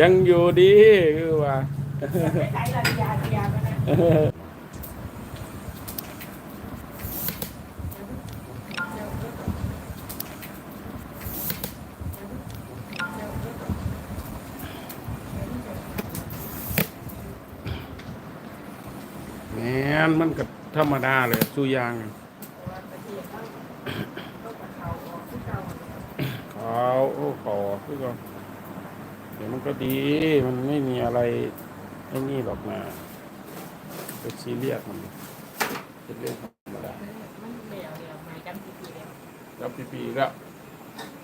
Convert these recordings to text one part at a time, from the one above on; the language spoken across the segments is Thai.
ยังอยู่ดีคือว่าแมนมันก็ธรรมดาเลยสู้ยางเขาโอ้ขอคือก็ ดี๋ยวมันก็ดี มันไม่มีอะไรไอ้นี่หรอกนะไปซีเรียสมันเป็นเรื่องธรรมดามันเหลวเหลวไม่จำปีๆแล้วแล้วปีๆแล้ว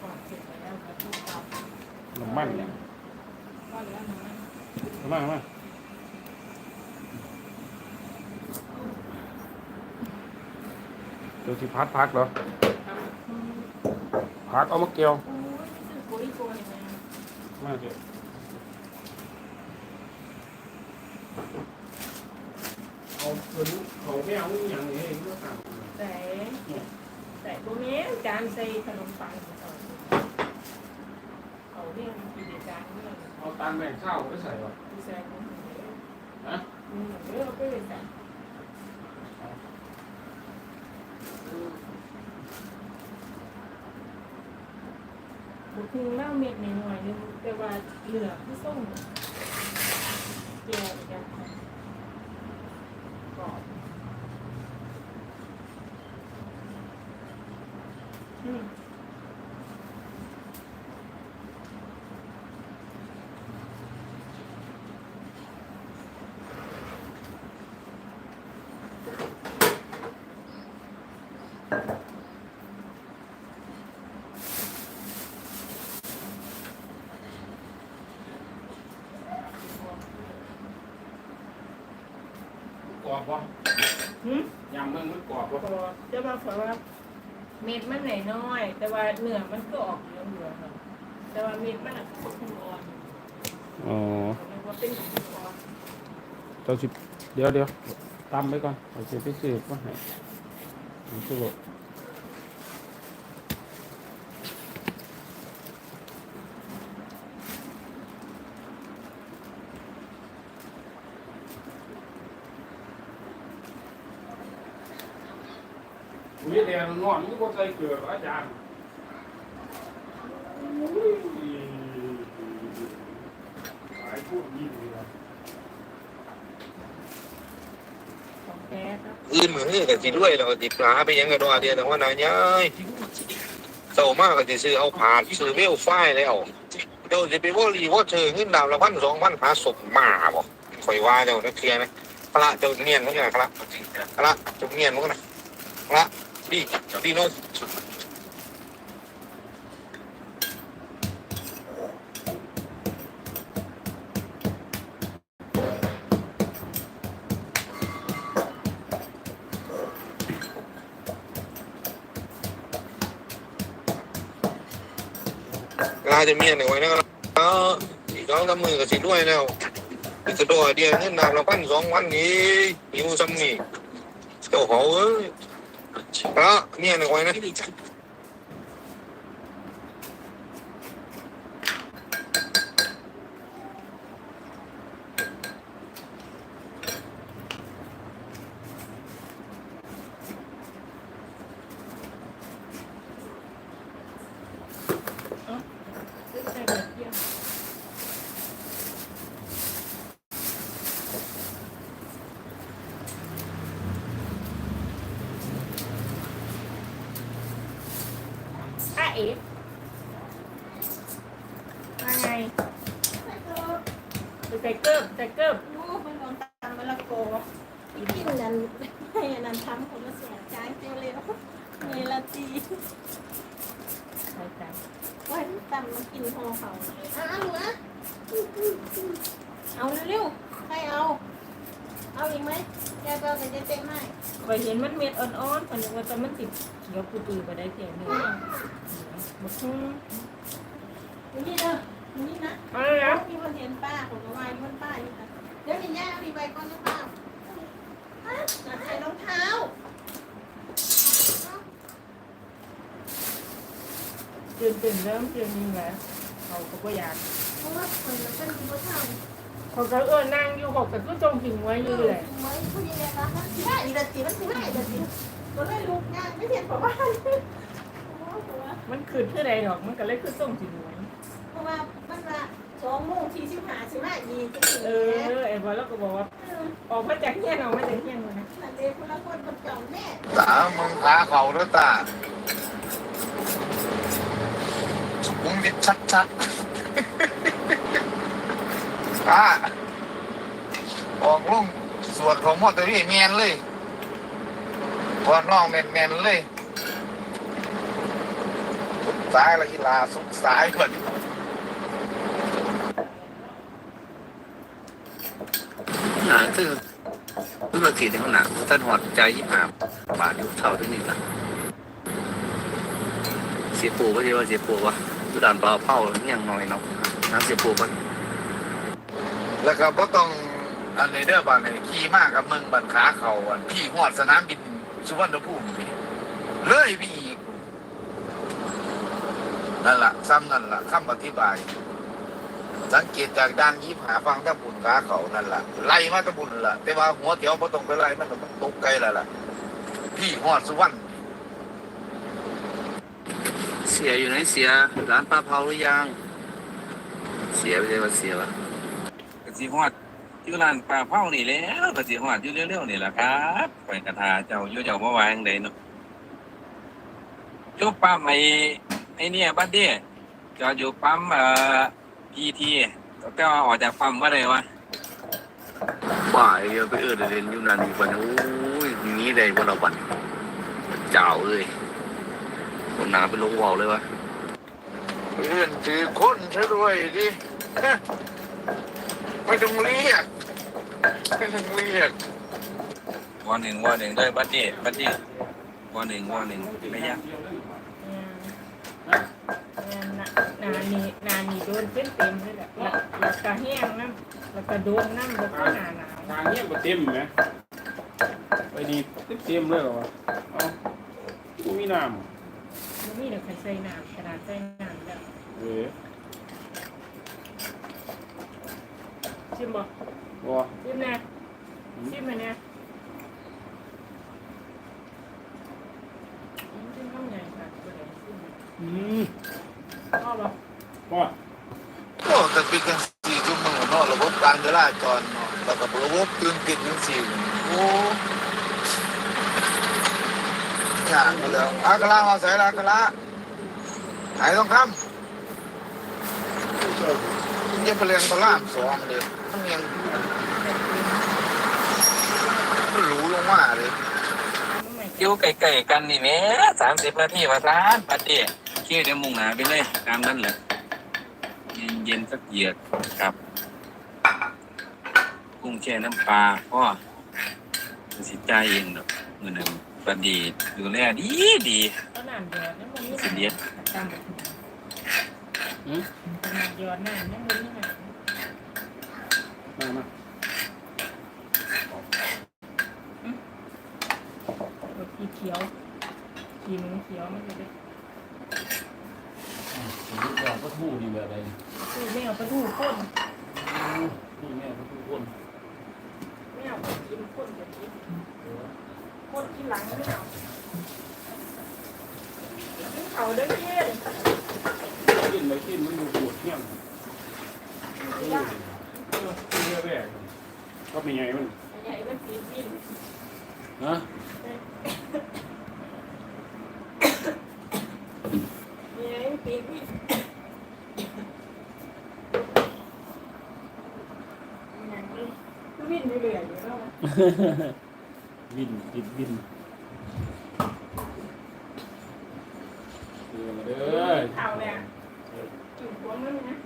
ก่อนเสร็จแล้วก็ทุกเตาน้ำมันเนี่ยก็แล้วมันเอามาเอามาตัวที่พัดพักเหรอ พักเอามาเกี่ยวโอ้ยซื้อปุ๋ยตัวเลยนะมาเดี๋ยว เอาตัวนี้เขาไม่เอาอย่างนี้เรื่องต่างแต่แต่ตัวนี้จานใส่ขนมปังเขาเรียกกินจานเรื่องเอาตามแบ่งข้าวไปใส่หรอที่ใส่ของเขาเนี่ยฮะอืมเดี๋ยวเราไปเลยใส่บุกเล่าเม็ดหน่อยๆนึงแต่ว่าเหลือที่ส้มเจียวกัน อบปะหืมยำมันมันกรอบปะก็จะมาขอว่าเม็ดมันไหนน้อยแต่ว่าเนื้อมันก็ออกเหลืองเหลืองๆแต่ว่าเม็ดมันอะคุณอ่อนอ๋อเรียกว่าเป็นคุณอ่อนเจ้าสิเดี๋ยวเดี๋ยวตำไปก่อนเอาสิไปซื้อก็ให้มันคือบ อกอุ้ยแดงงอนนี่ก็ใส่เกลืออาจารย์อุ้ยหลายพูดยิ่งเลยของแท้ครับอื่นมือนี่ก็สิด้วยแล้วก็สิปลาไปยังกันว่าเดียวแต่ว่านายยายเศร้ามากก็สิซื้อเอาผ่านซื้อเวลไฟล์แล้วเดี๋ยวจะไปว่ารีว่าเธอขึ้นดาวละพันสองพันหาศพหมาบ่คอยว่าเจ้านักเคลียร์นะพระเจ้าเนียนเขาเนี่ยครับพระเจ้าเนียนมันก็นะพระดีดีโน้ตลาจะเมียนไว้นะครับเอออีกสองสามมือก็สิด้วยแล้วอีกกระ โดดเดียวเงินนามละพันสองพันนี้อยู่ซ้ำนี่เจ้าเขาเอ้ ยพระเมียนไว้นะ ซื้อใส่กระเทียมอะเอ๋ว่าไงไป ใส่เกิบใส่เกิบลูกมันลงตามมะละกออีพี่นั้นให้นั้นทำคนละเสียใจเจ้าเลยเมลาตีใส่จานวันตำมากินหอเขาเอ้าวนะเอาเร็วๆใครเอา เอาอีกไหมแกเบลกับเจ๊เจ๊ไม่คอยเห็นมันเม็ดอ่อนๆคนนึกว่าจะมันติดเขียวปื้อไปได้เพียงหนึ่งบักฮึ่มนี่เด้อ นี่นะเอาเลยนะมีคนเห็นป้าของเอาไว้บนป้าอยู่ค่ะเดี๋ยวมีย่ามีใบก้อนหรือเปล่าอะใส่รองเท้าตื่นตื่นเริ่มตื่นยิงแล้วเขาก็บ่อยากโอ้ว่าคนมันเป็นผู้เฒ่าเขาก็เออนั่งอยู่เขาก็คือจงหิงไว้อยู่เลยไว้ผู้ใหญ่แล้วมันสิได้อีกทีมันสิได้อีกทีก็เลยลุกงานไม่เห็นเพราะว่าโอ้โหมันคือเท่าใดดอกมันก็เลยคือส่งหิงไว้เพราะว่ามันละ สองโมงที่สิบห้าสิบห้ายีจะถึงเออไอ้บอลแล้วก็บอกว่าออกมาจากเฮียนออกมาจากเฮียนเลยนะนั่นเองคนละคนกับเจ้าแม่ตามึงขาเขาด้วยตามึงดิชัดชัดๆตาออกลุงสวดของมอเตอรี่แมนเลยพอน้องแมนแมนๆเลยสุดสายละอีลาสุดสายเพิ่นหนา คือธุรกิจในขนาดท่านหอดใจยิ่งหาบาทอยู่เท่าที่นี่ละเสียปูก็เรียกว่าเสียปูวะดูด่านเปล่าเผาเนี่ยงน้อยเนาะน้ำเสียปูมันแล้วก็บ่ต้องอันนี้เด้อบางนี่ขี่มากกับมึงบันขาเขาอันพี่หอดสนามบินสุวรรณภูมิเลยพี่อีกนั่นละซ้ำนั่นล่ะคำอธิบาย สังเกตจากด้านยิบหาฟังตะบุญขาเขานั่นล่ะไล่มาตะบุญล่ะ แต่ว่าหัวเถียวบ่ต้องไปไล่มันตกไกลแล้วล่ะ พี่หอดสุวรรณเสียอยู่ไหนเสียร้านปลาเผาหรือยัง เสียไม่ใช่ว่าเสียวะกระสิฮอดอยู่ร้านปลาเผานี่แล้วกระสิฮอดอยู่เร็วๆนี่แหละครับไปกระทาเจ้าอยู่เจ้าเมื่อวานใดเนาะอยู่ปั๊มไอ้ไอ้เนี่ยบัดเดี้จออยู่ปั๊มเอ่อ พีทีแต่ว่าออกจากปั๊มว่าไรวะว่าไอ้เดียวไปเอื้อเรียนอยู่นั่นอีกวันโอ้ยหนี้ได้วันละวันเจ้าเลยคนหนาไปลงวอลเลยวะเพื่อนถือคนซะด้วยดิไม่ต้องเรียกไม่ต้องเรียกวันหนึ่งวันหนึ่งเลยบัดเดี้บัดเดี้วันหนึ่งวันหนึ่งไม่ยาก นานีนานีโดนเต็มเต็มเลยแหละแล้วก็แห้งน้ำแล้วก็โดนน้ำแล้วก็หนาหนาวทางเนี้ยบ่เต็มไหมไปดีเต็มๆเลยเหรอวะเอากูมีน้มันมีเดี๋ยวใครใส่น้ำกระดาษใส่น้ำแล้วำเว้ยชิมบ่บ่ชิมแน่ชิมมาแน่ชิมข้าวใหญ่ค่ะตัวไหนชิมอืม พ่อบ่ บ่ โอ้แต่เป็นกันสี่ชั่วโมงเนาะระบบการจราจรเนาะแล้วก็ระบบตื่นติดจังสี่โอ้ยากไปแล้วอากาลามาใส่ละอากาลาหายต้องคำยังไปเรียนพระรามสองเลยมันยังมันหรูลงมาเลยอยู่ใกลๆกันนี่แหม่สามสิบนาทีว่าร้านบัดเดี้ขี่เดี๋ยวมุ่งหน้าไปเลยตามนั้นแหละเย็นๆสักเหยือกครับ กุ้งแช่น้ำปลาพ่อสิจ่ายเองดอกมือหนึ่งบัดดีดูแลดีดีก็น้ำเดือดนี่มันนี่สิเดียดตามแบบอืมน้ำเดือดน้ำนี่มันนี่ไงมามาแบบสีเขียวขีหนูเขียวมันจะได้ผมว่าก็ทู่ดีแบบไรนี่คือไม่เอาไปดูข้นนี่แม่ก็ทู่คนไม่เอาไปกิ นข้นแบบนี้ข้นที่หลังไม่เอากินเขาเด้อเย็นกินไปกินมันดูปวดเที่ยงเออเออเรื่องแรกก็เป็นไงมันใหญ่เป็นสีบินฮะใหญ่เป็นสีบินอย่างนี้คือบินเรื่อยๆอยู่แล้ วบินติดบินเดี๋ยวมาเด้อข่าวเนี่ยจุดหัวมันนะ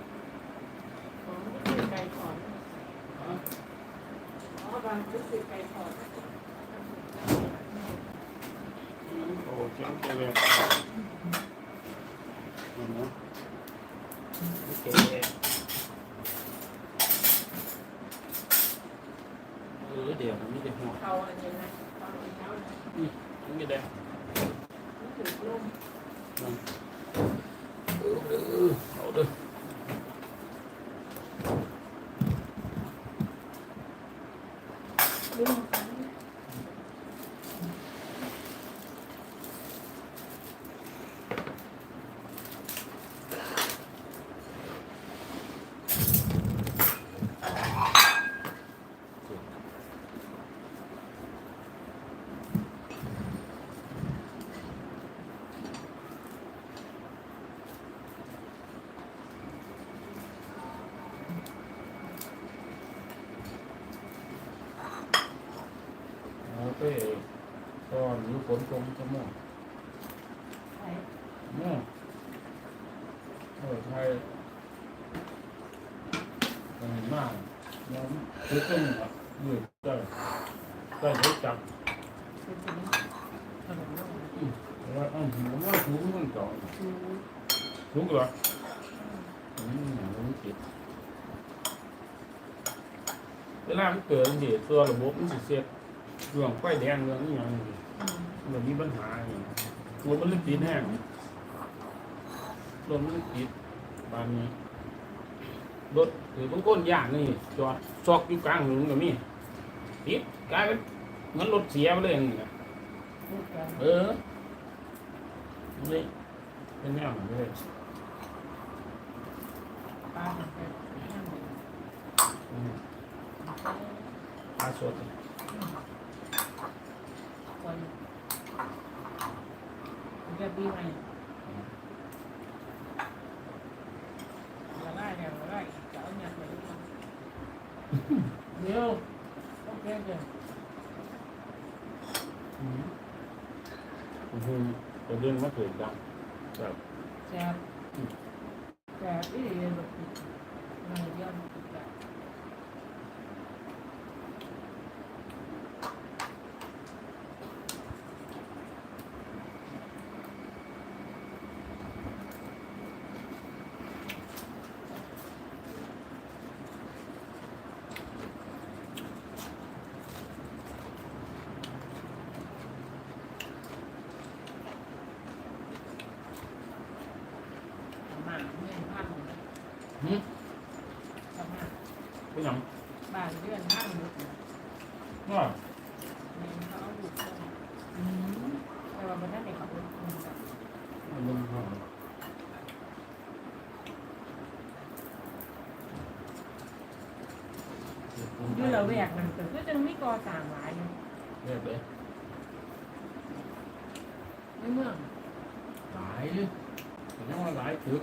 ของที่คือไก่ถอนอ๋อบางก็คือไก่ถอนโอ้เจ้าเจ้าเลยมันนะโอเคเออ เดี๋ยวมันไม่ได้หัวเขาอันนี้นะตอนเช้านะมันไม่ได้มันถือลมเออเออเอาเด้อ ลืมกัน เอาไปตอ นอยู่ฝนตรงจะม่วงไปม่วงเออไทยมันมากน้ำคือต้นอะยืดได้ได้ใช้จับเป็นสิ่งขนมโลกแต่ว่าอ้าวผมว่าถูกมันก่อนคือถูกเหรออืมมันติดเวลามันเกิดเหตุตัวระบบมันสิเสียเรื่องไฟแดงเรื่องนี้อย่างนี้ อืมมันมีปัญหาอย่างนี้รถมันเลยติดแห้งรถมันเลยติดบานนี้รถถือบางคนยางนี่จอดซอกอยู่กลางถนนก็มีติดกลายเป็นเหมือนรถเสียไปเลยอย่างนี้นะเออนี่เป็นแนวไหนเลยป้ามันเป็นนั่งอยู่อืมปลาสดคน จะดีไหมละลายแล้วละลายจะเอาเนี่ยไปดูเดี๋ยวโอเคเดี๋ยวอืมอืมประเด็นมาเกิดดังแบบแซ่บแซ่บอีเดียวแบบมันเยี่ยมแบบ ประมาณเงินพัน หืม ประมาณ เป็นหยัง บ้านเดือนพันหมด ว่า เงินเขาเอาอยู่เข้าอืมแต่ว่ามันได้ในขับรถอืมแบบ มันลงห้อง อยู่ละแวกมันก็คือจังมีกอต่างหลายอยู่เรียบเลยในเมืองหลายเลยแต่ยังว่าหลายถึก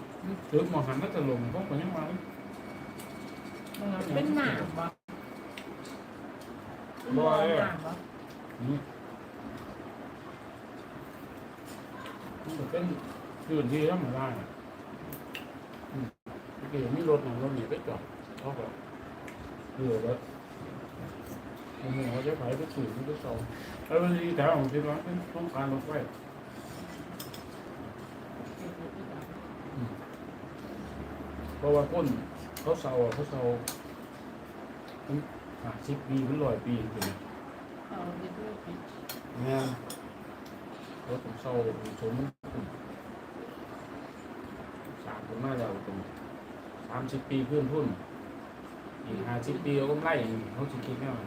ถึกหมอหันมาตะลงพวกมันยังมามันเป็นหนามบ่เป็นบ่อหนามบ่อืมมันก็เป็นพื้นที่ธรรมดาน่ะอืมเมื่อกี้มีรถหนึ่งรถหนีไปจอดเขาก็เรือแล้ว โอ้โหจะไปไปสื่อไปสองแล้ววันนี้แถวของที่ร้านเป็นต้องการรถไฟเพราะว่าคนเขาเศร้าเขาเศร้าห้าสิบปีเป็นร้อยปีถึงเอาไปด้วยปิดงานเขาต้องเศร้าสมสามคนมาแล้วตรงสามสิบปีเพื่อนพุ่นอีกห้าสิบปีเขาก็ไล่เขาจะคิดแน่ว่า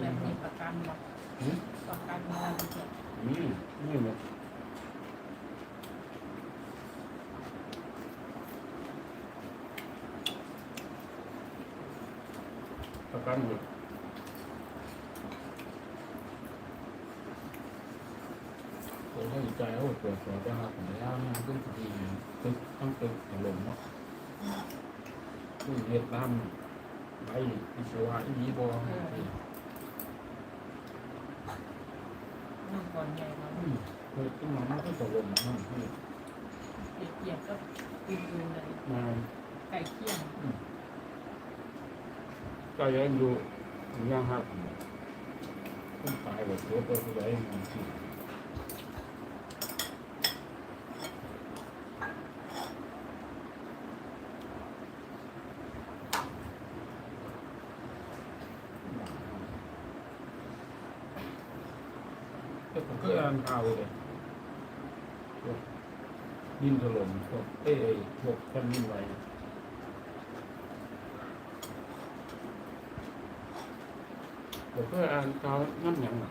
แบบมีประกันบ่หืมประกันอะไรเกิดอืมนี่หมดประกันหมดผมก็ดีใจว่าตรวจสอบไปหาผมแล้วมันขึ้นดีตึกต้องตึกถล่มเนาะผู้เรียนตามไปวิศวะอีบอ มัน ก่อนใหญ่มาเกิดขึ้นมามันก็ถล่มมันเปรียบเกียบกับอื่นๆเลยมาไก่เคี่ยงก็ยังอยู่ยังหักขึ้นตายแบบตัวตัวตัวใดมันสิแต่ผมก็อ่านข่าวเลยพวกดินถล่มพวกเอ้ยพวกแผ่นดินไหว ผมก็อ่านข่าวน้ำหยังน่ะ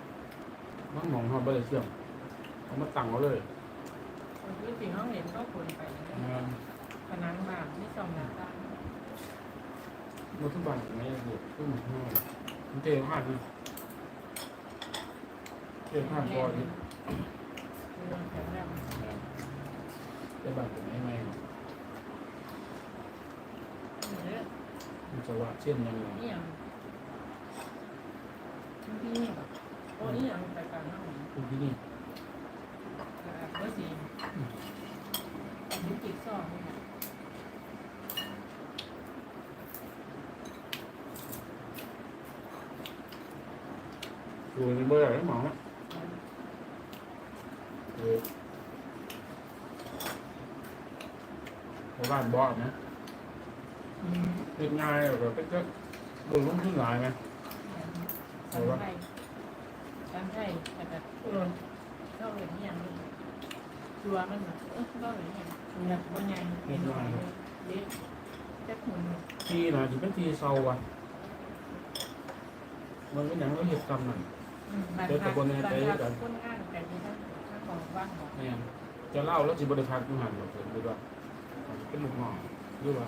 นเป็นจิตจ่อเลยเป็นจิตจ่อแถวเขาเล็กมากใช่อะไรแบบเชื่อมอยากอยากนะเชื่อมเด็กเป็นจิตจ่อน้องหนองเขาไม่ได้เชื่อมเขามาตั้งเขาเลยคนที่สิ่งห้องเห็นก็ควรไปนะงานผนังบ้านที่สองหน้าต่างรถทุกบ้านไม่ได้เด็กขึ้นมาห้องมันเท่มากดิเท่มากพอดิเรื่องแข็งแรงได้บ้านเป็นไม่ไม่เนี่ยมันจะว่าเช่นยังไงนี่อย่างที่นี่แบบโอ้นี่อย่างไปการห้องคุณที่นี่เบอร์สี่ดิจิตซองเนี่ยดูในเบอร์อะไรหมอนะคือบ้านบ่อนะอืมเป็นง่ายแบบเป็นก็ลงลงทุนหลายไหมสันไท ยสันไทยแต่แบบเออเข้าเห็นอย่างนี้ชัวมันแบบเออเข้าเห็นอย่างนี้ว่าไงเป็นหน่อยเล็กจะหุ่นทีหนะที่เป็นทีเซาว่ะมันเป็นอย่างเราเหตุกรรมนั่นบ้านพักบ้านพักคนงานแต่ที่ท่านท่านบอกว่าเนี่ยจะเล่าแล้วจิบริพักอยู่หันแบบหรือว่าเป็นลูกน้องหรือว่า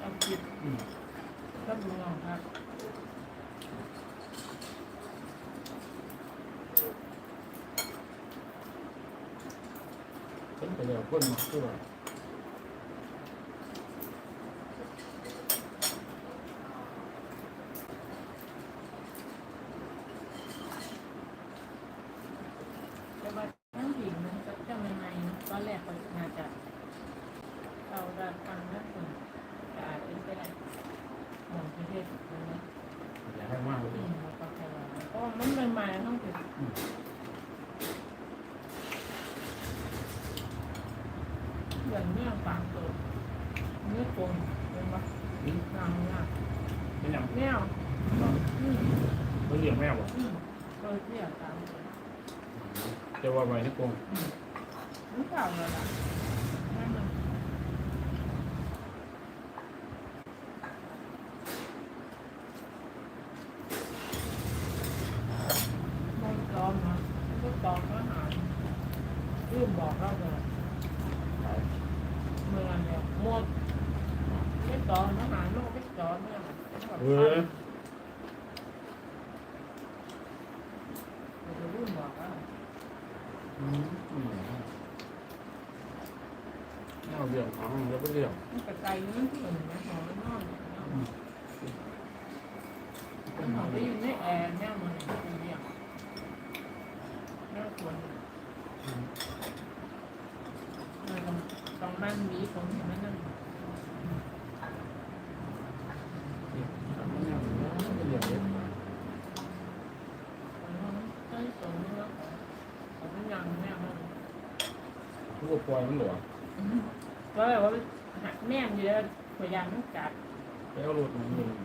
เอาจิตอืมก็ดูงองครับ เป็นไปแล้ว คนมาคือว่าแต่ว่าทั้งหญิงมันจะจะใหม่ๆตอนแรกก็น่าจะเอาด้านฟังด้านคนจะอาจเป็นไปได้หมองประเทศนะอยากให้มากเลยอืมแล้วก็แค่ว่าเพราะว่ามันใหม่ๆต้องเป็นเหมือนเนื้อปากตัวเนื้อโกนเป็นปะนางเนี่ย เป็นอย่าง แมวอืม เขาเรียกแม่บอก อืมก็เรียกตามตัว จะว่าไว้ในกรงมันเก่าแล้วล่ะนั่นมันไม่ตอมนะไม่ตอมอาหารลืมบอกเราเลยเมื่อเนี่ยหมดไม่ตอมอาหารโลกไม่ตอมเนี่ย เออ เราจะลืมบอกว่า อืมอืมเอาเรื่องของ แล้วก็เรื่องมันกระจายเงินที่อื่นนะหอมนอนมันหอมไปอยู่ในแอร์เนี่ยมันเป็นเรื่องน่าควรต้องต้องบ้านมีผมเห็นมันนั่นทำอย่างนี้เป็นอย่างนี้ใช่สมแล้วผมเป็นยังแม่มันทุกปล่อยมันหลวก็แบบว่า หักแม่เยอะพยายามกัดแล้วหลุดหนึ่ง